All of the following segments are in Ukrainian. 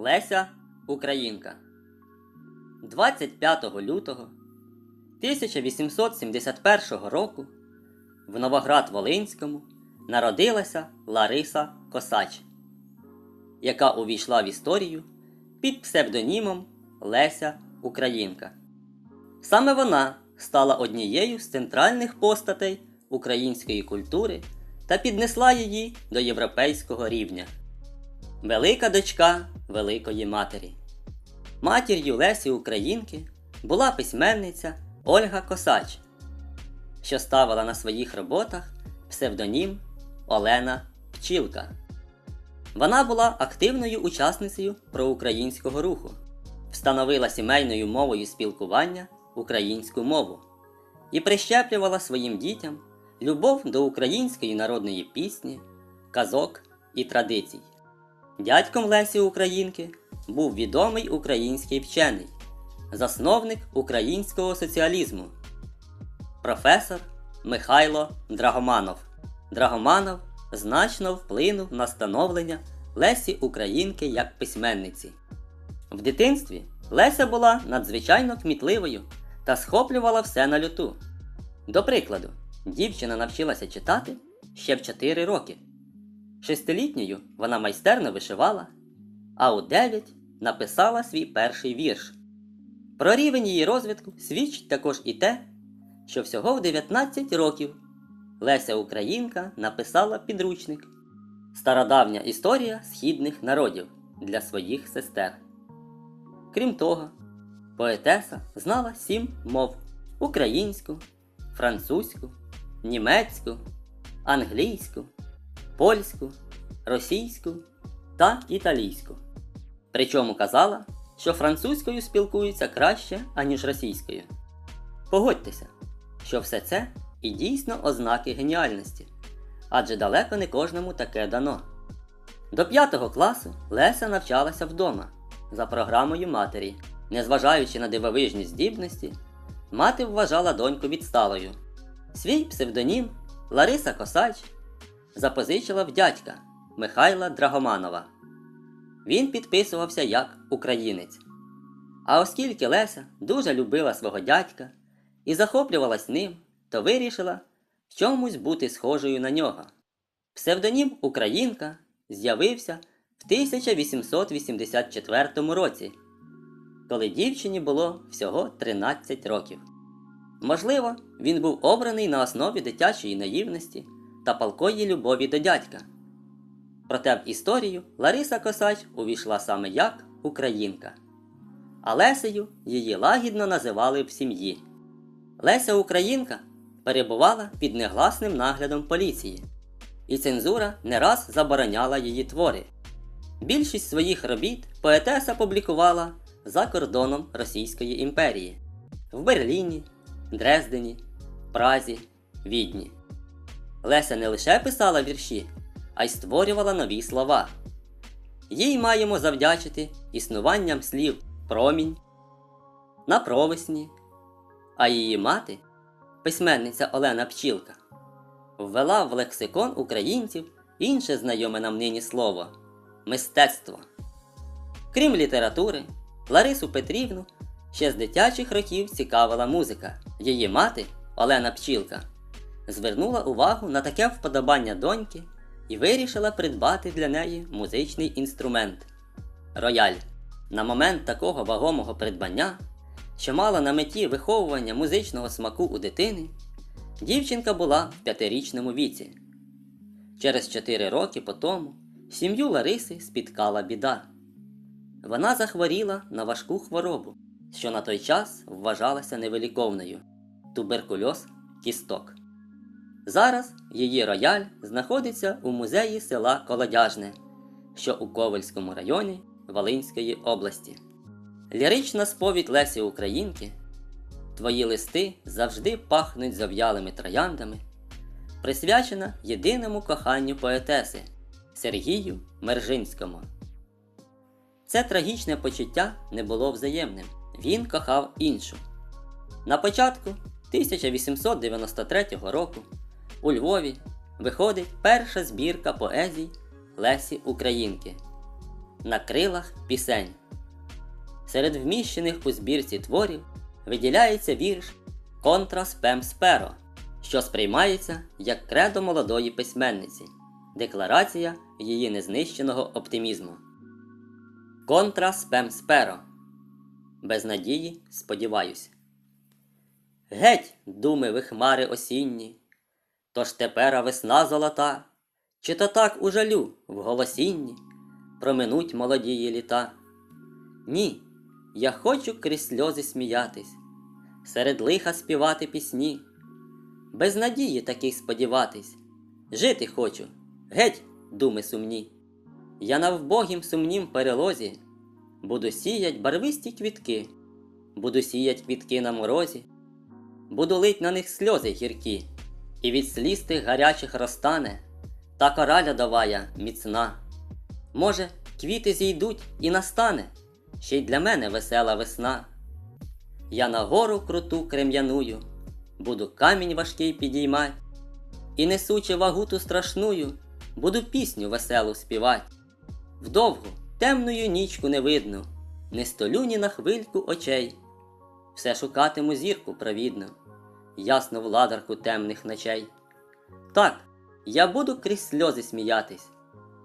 Леся Українка 25 лютого 1871 року в Новоград-Волинському народилася Лариса Косач, яка увійшла в історію під псевдонімом Леся Українка. Саме вона стала однією з центральних постатей української культури та піднесла її до європейського рівня. Велика дочка Великої Матері. Матір'ю Лесі Українки була письменниця Ольга Косач, що ставила на своїх роботах псевдонім Олена Пчілка. Вона була активною учасницею проукраїнського руху, встановила сімейною мовою спілкування українську мову і прищеплювала своїм дітям любов до української народної пісні, казок і традицій. Дядьком Лесі Українки був відомий український вчений, засновник українського соціалізму, професор Михайло Драгоманов. Драгоманов значно вплинув на становлення Лесі Українки як письменниці. В дитинстві Леся була надзвичайно кмітливою та схоплювала все на люту. До прикладу, дівчина навчилася читати ще в 4 роки. Шестилітньою вона майстерно вишивала, а у 9 написала свій перший вірш. Про рівень її розвитку свідчить також і те, що всього в 19 років Леся Українка написала підручник Стародавня історія східних народів для своїх сестер. Крім того, поетеса знала сім мов українську, французьку, німецьку, англійську, польську, російську та італійську. Причому казала, що французькою спілкуються краще, аніж російською. Погодьтеся, що все це і дійсно ознаки геніальності, адже далеко не кожному таке дано. До 5 класу Леся навчалася вдома за програмою матері. Незважаючи на дивовижні здібності, мати вважала доньку відсталою. Свій псевдонім Лариса Косач запозичила в дядька Михайла Драгоманова. Він підписувався як українець. А оскільки Леся дуже любила свого дядька і захоплювалась ним, то вирішила чомусь бути схожою на нього. Псевдонім Українка з'явився в 1884 році, коли дівчині було всього 13 років. Можливо, він був обраний на основі дитячої наївності та палкої любові до дядька. Проте в історію Лариса Косач увійшла саме як українка. А Лесею її лагідно називали в сім'ї. Леся Українка перебувала під негласним наглядом поліції, і цензура не раз забороняла її твори. Більшість своїх робіт поетеса публікувала за кордоном Російської імперії в Берліні, Дрездені, Празі, Відні. Леся не лише писала вірші, а й створювала нові слова. Їй маємо завдячити існуванням слів промінь, на провесні, а її мати, письменниця Олена Пчілка, ввела в лексикон українців інше знайоме нам нині слово мистецтво. Крім літератури, Ларису Петрівну ще з дитячих років цікавила музика. Її мати, Олена Пчілка, звернула увагу на таке вподобання доньки і вирішила придбати для неї музичний інструмент рояль. На момент такого вагомого придбання, що мала на меті виховування музичного смаку у дитини, дівчинка була в п'ятирічному віці. Через 4 роки по тому сім'ю Лариси спіткала біда. Вона захворіла на важку хворобу, що на той час вважалася невиліковною туберкульоз кісток. Зараз її рояль знаходиться у музеї села Колодяжне, що у Ковальському районі Волинської області. Лірична сповідь Лесі Українки Твої листи завжди пахнуть зав'ялими трояндами, присвячена єдиному коханню поетеси Сергію Мержинському. Це трагічне почуття не було взаємним. Він кохав іншу. На початку 1893 року у Львові виходить перша збірка поезій Лесі Українки. на крилах пісень. Серед вміщених у збірці творів виділяється вірш Контра спем сперо, що сприймається як кредо молодої письменниці, декларація її незнищеного оптимізму. Контра спем сперо. Без надії сподіваюсь. Геть, думи ви хмари осінні, тож тепера весна золота, чи то так у жалю в голосінні проминуть молодії літа? Ні, я хочу крізь сльози сміятись, серед лиха співати пісні, без надії таких сподіватись, жити хочу, геть, думи сумні. Я на вбогім сумнім перелозі буду сіять барвисті квітки, буду сіять квітки на морозі, буду лить на них сльози гіркі, і від сліз тих гарячих розтане та кора лядовая міцна. Може, квіти зійдуть і настане ще й для мене весела весна. Я на гору круту крем'яную, буду камінь важкий підіймать, і несучи вагу ту страшную, буду пісню веселу співать. Вдовгу темною нічку не видно, не столю ні на хвильку очей. Все шукатиму зірку провідну, ясну владарку темних ночей. Так, я буду крізь сльози сміятись,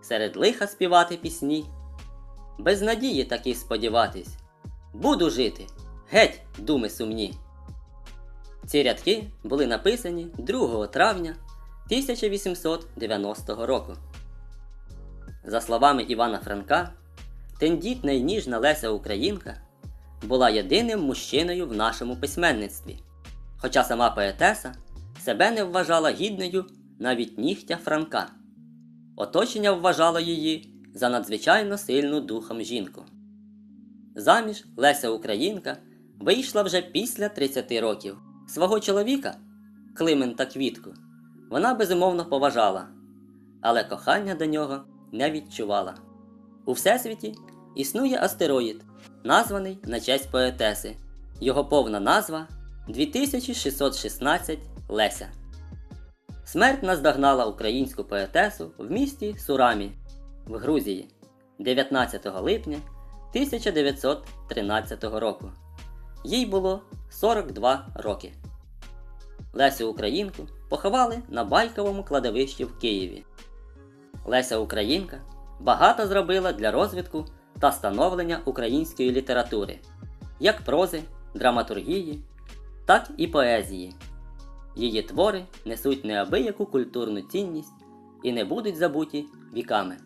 серед лиха співати пісні, без надії таки сподіватись, буду жити, геть, думи сумні. Ці рядки були написані 2 травня 1890 року. За словами Івана Франка, тендітна й ніжна Леся Українка була єдиним мужчиною в нашому письменництві, хоча сама поетеса себе не вважала гідною навіть нігтя Франка. Оточення вважало її за надзвичайно сильну духом жінку. Заміж Леся Українка вийшла вже після 30 років. Свого чоловіка, Климента Квітку, вона безумовно поважала, але кохання до нього не відчувала. У Всесвіті існує астероїд, названий на честь поетеси. Його повна назва 2616 Леся. Смерть наздогнала українську поетесу в місті Сурамі в Грузії 19 липня 1913 року. Їй було 42 роки. Лесю Українку поховали на Байковому кладовищі в Києві. Леся Українка багато зробила для розвитку та становлення української літератури, як прози, драматургії, так і поезії. Її твори несуть неабияку культурну цінність і не будуть забуті віками.